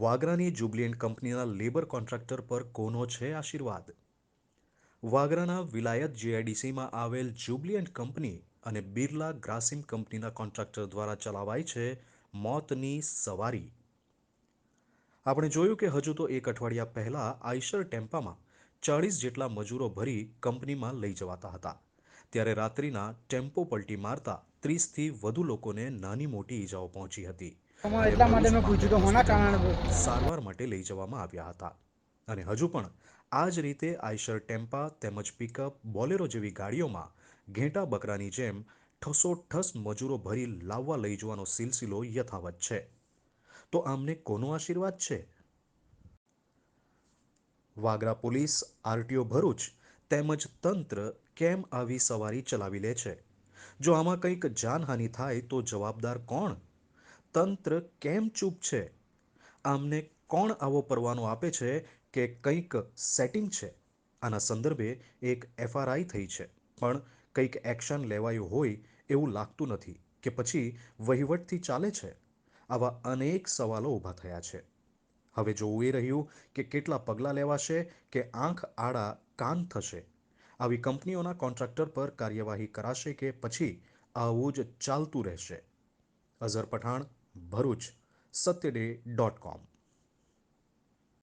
વાગરાની જુબલિયન્ટ કંપનીના labour contractor પર કોનો છે આશીર્વાદ? વાગરાના વિલાયત જીઆઈડીસીમાં આવેલ જુબલિયન્ટ કંપની અને બિરલા ગ્રાસિમ કંપનીના કોન્ટ્રાક્ટર દ્વારા ચલાવાય છે મોતની સવારી. આપણે જોયું કે હજુ તો એક અઠવાડિયા પહેલાં આઈશર ટેમ્પામાં ચાળીસ જેટલા મજૂરો ભરી કંપનીમાં લઈ જવાતા હતા. ત્યારે રાત્રિના ટેમ્પો પલટી મારતા ત્રીસથી વધુ લોકોને નાની મોટી ઈજાઓ પહોંચી હતી. કારણે સારવાર માટે લઈ જવામાં આવ્યા હતા. અને હજુ પણ આ જ રીતે આઈશર ટેમ્પા તેમજ પિકઅપ બોલેરો જેવી ગાડીઓમાં ઘેંટા બકરાની જેમ ઠસોઠસ મજૂરો ભરી લાવવા લઈ જવાનો સિલસિલો યથાવત છે. તો આમને કોનો આશીર્વાદ છે? વાગરા પોલીસ, આરટીઓ ભરૂચ તેમજ તંત્ર કેમ આવી સવારી ચલાવી લે છે? જો આમાં કંઈક જાનહાનિ થાય તો જવાબદાર કોણ? તંત્ર કેમ ચૂપ છે? આમને કોણ આવો પરવાનો આપે છે કે કંઈક સેટિંગ છે? આના સંદર્ભે એક એફઆરઆઈ થઈ છે. પણ કંઈક એક્શન લેવાયું હોય એવું લાગતું નથી કે પછી વહીવટથી ચાલે છે? આવા અનેક સવાલો ઊભા થયા છે. હવે જોવું એ રહ્યું કે કેટલા પગલાં લેવાશે કે આંખ, આડા, કાન થશે? આવી કંપનીઓના કોન્ટ્રાક્ટર પર કાર્યવાહી કરાશે કે પછી આવું જ ચાલતું રહેશે? Azhar Pathan Bharuch Satyaday dot com.